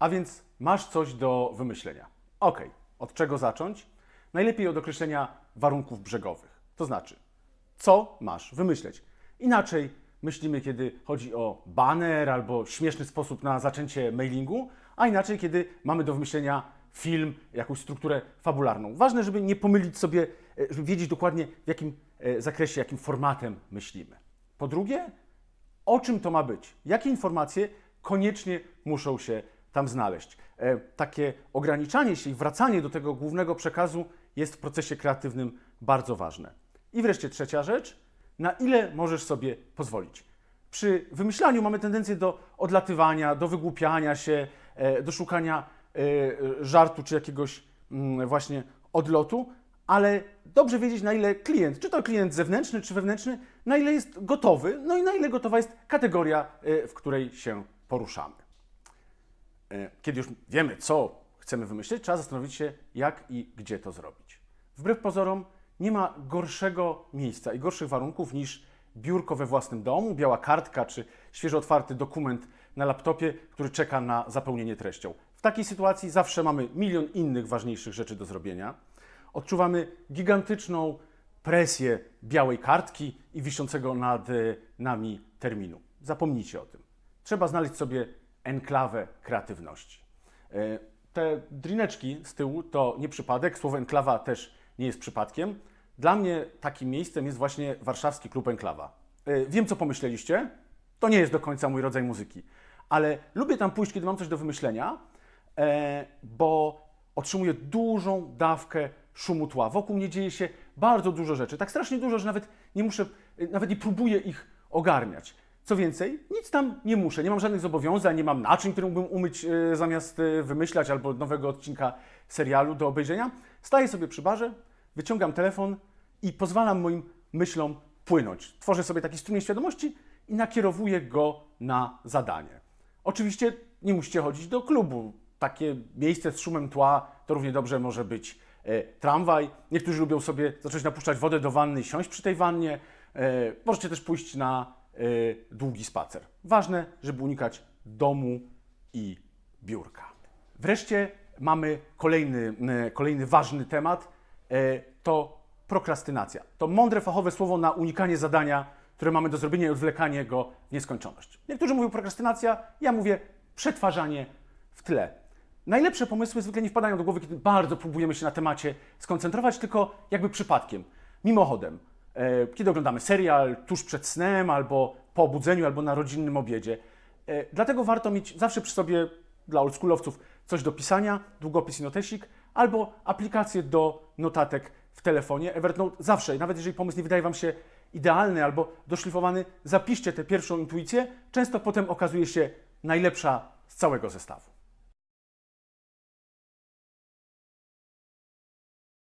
A więc masz coś do wymyślenia. Ok, od czego zacząć? Najlepiej od określenia warunków brzegowych. To znaczy, co masz wymyśleć. Inaczej myślimy, kiedy chodzi o baner albo śmieszny sposób na zaczęcie mailingu, a inaczej, kiedy mamy do wymyślenia film, jakąś strukturę fabularną. Ważne, żeby nie pomylić sobie, e, żeby wiedzieć dokładnie w jakim e, zakresie, jakim formatem myślimy. Po drugie, o czym to ma być? Jakie informacje koniecznie muszą się tam znaleźć? E, takie ograniczanie się i wracanie do tego głównego przekazu jest w procesie kreatywnym bardzo ważne. I wreszcie trzecia rzecz, na ile możesz sobie pozwolić. Przy wymyślaniu mamy tendencję do odlatywania, do wygłupiania się, e, do szukania e, żartu czy jakiegoś mm, właśnie odlotu, ale dobrze wiedzieć, na ile klient, czy to klient zewnętrzny, czy wewnętrzny, na ile jest gotowy, no i na ile gotowa jest kategoria, w której się poruszamy. E, Kiedy już wiemy, co chcemy wymyślić, trzeba zastanowić się, jak i gdzie to zrobić. Wbrew pozorom, nie ma gorszego miejsca i gorszych warunków niż biurko we własnym domu, biała kartka czy świeżo otwarty dokument na laptopie, który czeka na zapełnienie treścią. W takiej sytuacji zawsze mamy milion innych ważniejszych rzeczy do zrobienia. Odczuwamy gigantyczną presję białej kartki i wiszącego nad e, nami terminu. Zapomnijcie o tym. Trzeba znaleźć sobie enklawę kreatywności. E, Te drineczki z tyłu to nie przypadek, słowo enklawa też nie jest przypadkiem. Dla mnie takim miejscem jest właśnie warszawski klub Enklawa. E, Wiem, co pomyśleliście. To nie jest do końca mój rodzaj muzyki, ale lubię tam pójść, kiedy mam coś do wymyślenia, e, bo otrzymuję dużą dawkę szumu tła. Wokół mnie dzieje się bardzo dużo rzeczy. Tak strasznie dużo, że nawet nie muszę, nawet nie próbuję ich ogarniać. Co więcej, nic tam nie muszę, nie mam żadnych zobowiązań, nie mam naczyń, które mógłbym umyć e, zamiast e, wymyślać albo nowego odcinka serialu do obejrzenia. Staję sobie przy barze, wyciągam telefon i pozwalam moim myślom płynąć. Tworzę sobie taki strumień świadomości i nakierowuję go na zadanie. Oczywiście nie musicie chodzić do klubu. Takie miejsce z szumem tła to równie dobrze może być e, tramwaj. Niektórzy lubią sobie zacząć napuszczać wodę do wanny i siąść przy tej wannie. Możecie też pójść na długi spacer. Ważne, żeby unikać domu i biurka. Wreszcie mamy kolejny, e, kolejny ważny temat. E, to prokrastynacja. To mądre fachowe słowo na unikanie zadania, które mamy do zrobienia i odwlekanie go w nieskończoność. Niektórzy mówią prokrastynacja, ja mówię przetwarzanie w tle. Najlepsze pomysły zwykle nie wpadają do głowy, kiedy bardzo próbujemy się na temacie skoncentrować, tylko jakby przypadkiem, mimochodem. E, Kiedy oglądamy serial tuż przed snem, albo po obudzeniu, albo na rodzinnym obiedzie. E, Dlatego warto mieć zawsze przy sobie, dla oldschoolowców, coś do pisania, długopis i notesik, albo aplikację do notatek w telefonie. Evernote zawsze, nawet jeżeli pomysł nie wydaje Wam się idealny albo doszlifowany, zapiszcie tę pierwszą intuicję. Często potem okazuje się najlepsza z całego zestawu.